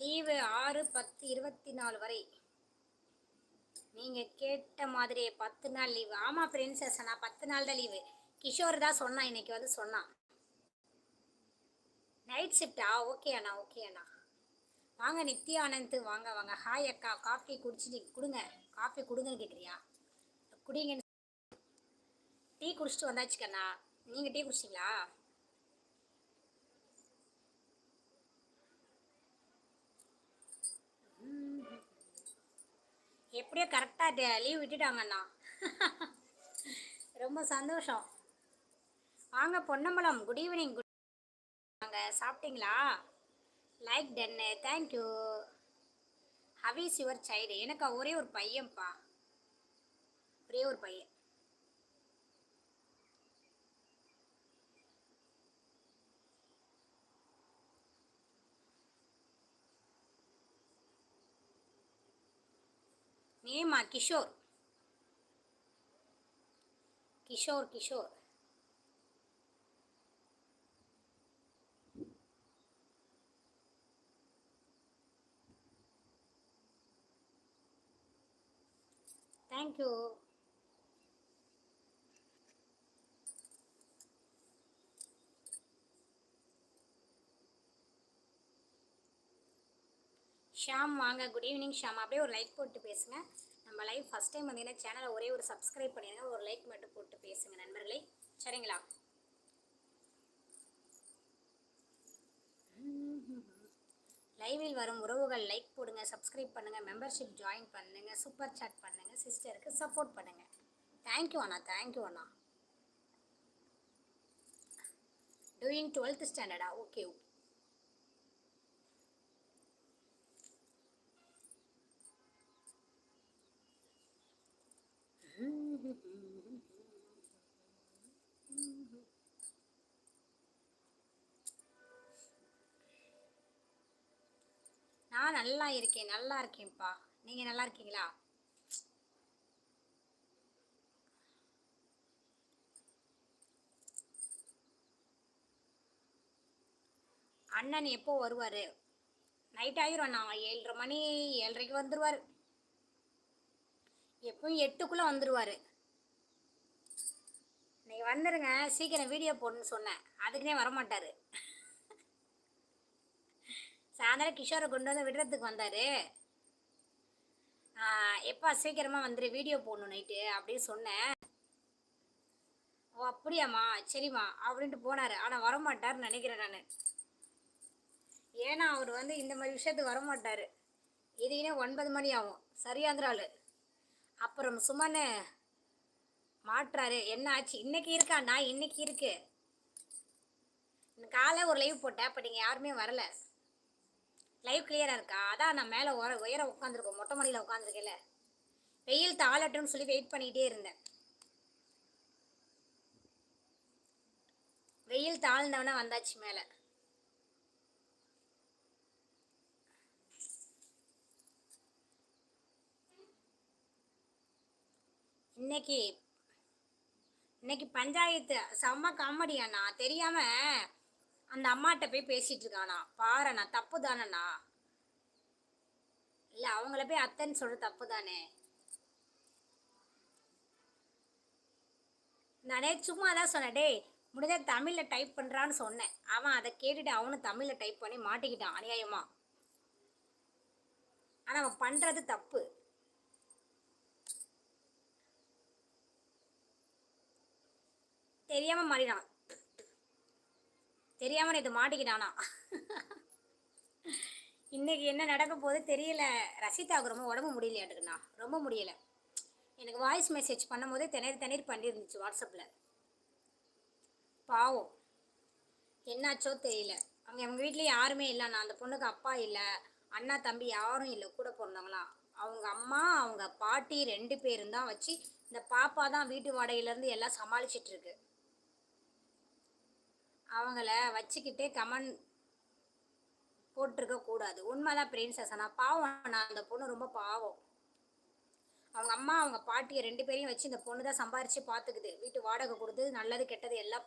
Leave ஆறு பத்து இருபத்தி நாலு வரை. நீங்கள் கேட்ட மாதிரி பத்து நாள் லீவு. ஆமாம் பிரின்சஸ் நான் பத்து நாள் தான் லீவு. கிஷோர் தான் சொன்னான் இன்னைக்கு வந்து சொன்னான் நைட் ஷிஃப்டா ஓகே அண்ணா ஓகே அண்ணா. வாங்க நித்யா ஆனந்த் வாங்க வாங்க. ஹாய் அக்கா காஃபி குடிச்சிட்டு கொடுங்க. காஃபி கொடுங்கன்னு கேட்குறியா குடிங்கன்னு டீ குடிச்சிட்டு வந்தாச்சுக்கண்ணா. நீங்கள் டீ குடிச்சிங்களா எப்படியோ கரெக்டாக லீவ் விட்டுட்டாங்கண்ணா. ரொம்ப சந்தோஷம். வாங்க பொன்னம்பலம் குட் ஈவினிங் குட் வாங்க சாப்பிட்டீங்களா? Like ton thank you how is your child எனக்கு ஒரே ஒரு பையன்ப்பா. ஒரே ஒரு பையன். நேமா கிஷோர் கிஷோர் கிஷோர் தேங்க்யூ ஷாம் வாங்க. குட் ஈவினிங் ஷாம் அப்படியே ஒரு லைக் போட்டு பேசுங்க. நம்ம லைவ் ஃபஸ்ட் டைம் வந்தீங்கன்னா சேனலை ஒரே ஒரு சப்ஸ்கிரைப் பண்ணிடுங்க. ஒரு லைக் மட்டும் போட்டு பேசுங்க நண்பர்களே. சரிங்களா? லைவில் வரும் உறவுகள் லைக் போடுங்க சப்ஸ்கிரைப் பண்ணுங்கள் மெம்பர்ஷிப் ஜாயின் பண்ணுங்கள் சூப்பர் சாட் பண்ணுங்கள் சிஸ்டருக்கு சப்போர்ட் பண்ணுங்கள் தேங்க்யூ அண்ணா. தேங்க்யூ அண்ணா. டூயிங் டுவெல்த் ஸ்டாண்டர்டா ஓகே ஓகே நான் நல்லா இருக்கேன் நல்லா இருக்கேன்ப்பா. நீங்க நல்லா இருக்கீங்களா? அண்ணன் எப்போ வருவார்? நைட் ஆயிரும் நான் ஏழரை மணி ஏழரைக்கு வந்துடுவார் எப்பவும் எட்டுக்குள்ளே வந்துடுவார் நீங்கள் வந்துடுங்க சீக்கிரம் வீடியோ போடணும்னு சொன்னேன். அதுக்குன்னே வரமாட்டார். சாயந்தரம் கிஷோரை கொண்டு வந்து விடுறதுக்கு வந்தார். எப்பா சீக்கிரமாக வந்துடு வீடியோ போடணும் நைட்டு அப்படின்னு சொன்னேன். ஓ அப்படியாம்மா சரிம்மா அப்படின்ட்டு போனார். ஆனால் வரமாட்டார்னு நினைக்கிறேன் நான். ஏன்னா அவர் வந்து இந்த மாதிரி விஷயத்துக்கு வரமாட்டார். இதுனே ஒன்பது மணி ஆகும். சரியாந்திராள் அப்புறம் சும்மா மாட்டுறாரு. என்ன ஆச்சு? இன்றைக்கி இருக்காண்ணா இன்றைக்கி இருக்குது காலை ஒரு லைவ் போட்டேன் அப்போ நீங்கள் யாருமே வரல. லைவ் கிளியராக இருக்கா? அதான் நான் மேலே உர உயர உட்காந்துருக்கோம் மொட்டை மாடியில் உட்காந்துருக்கேல வெயில் தாளட்டும்னு சொல்லி வெயிட் பண்ணிகிட்டே இருந்தேன். வெயில் தாழ்ந்தவன வந்தாச்சு மேலே. இன்னைக்கு இன்னைக்கு பஞ்சாயத்து செம்ம காமெடியாண்ணா தெரியாம அந்த அம்மாட்ட போய் பேசிட்டு இருக்கானா பாருண்ணா தப்பு தானண்ணா இல்லை அவங்கள போய் அத்தைன்னு சொல்கிற தப்பு தானே நானே சும்மா தான் சொன்னேன் டேய் முடிஞ்ச தமிழில் டைப் பண்ணுறான்னு சொன்னேன். அவன் அதை கேட்டுட்டு அவனும் தமிழில் டைப் பண்ணி மாட்டிக்கிட்டான் அநியாயமா. ஆனால் அவன் பண்ணுறது தப்பு. தெரியாமல் மாறினான். தெரியாமல் இது மாட்டிக்கிட்டானா? இன்னைக்கு என்ன நடக்க போகுது தெரியல. ரசிதாவுக்கு ரொம்ப உடம்பு முடியலையாட்டுக்குண்ணா. ரொம்ப முடியல. எனக்கு வாய்ஸ் மெசேஜ் பண்ணும்போது திணறி திணறி பண்ணியிருந்துச்சு வாட்ஸ்அப்பில் பாவம். என்னாச்சோ தெரியல. அவங்க அவங்க வீட்லேயும் யாருமே இல்லைண்ணா. அந்த பொண்ணுக்கு அப்பா இல்லை. அண்ணா தம்பி யாரும் இல்லை. கூட பிறந்தவங்களாம் அவங்க அம்மா அவங்க பாட்டி ரெண்டு பேரும் தான் வச்சு இந்த பாப்பா தான் வீட்டு வாடகையிலேருந்து எல்லாம் சமாளிச்சிட்ருக்கு அவங்கள வச்சுக்கிட்டு கமெண்ட் போட்டிருக்க கூடாது. உண்மைதான் பிரின்சஸ் ஆனால் பாவம். நான் அந்த பொண்ணு ரொம்ப பாவம். அவங்க அம்மா அவங்க பாட்டியை ரெண்டு பேரையும் வச்சு இந்த பொண்ணு தான் சம்பாரித்து பார்த்துக்குது வீட்டு வாடகை கொடுத்து நல்லது கெட்டது எல்லாம்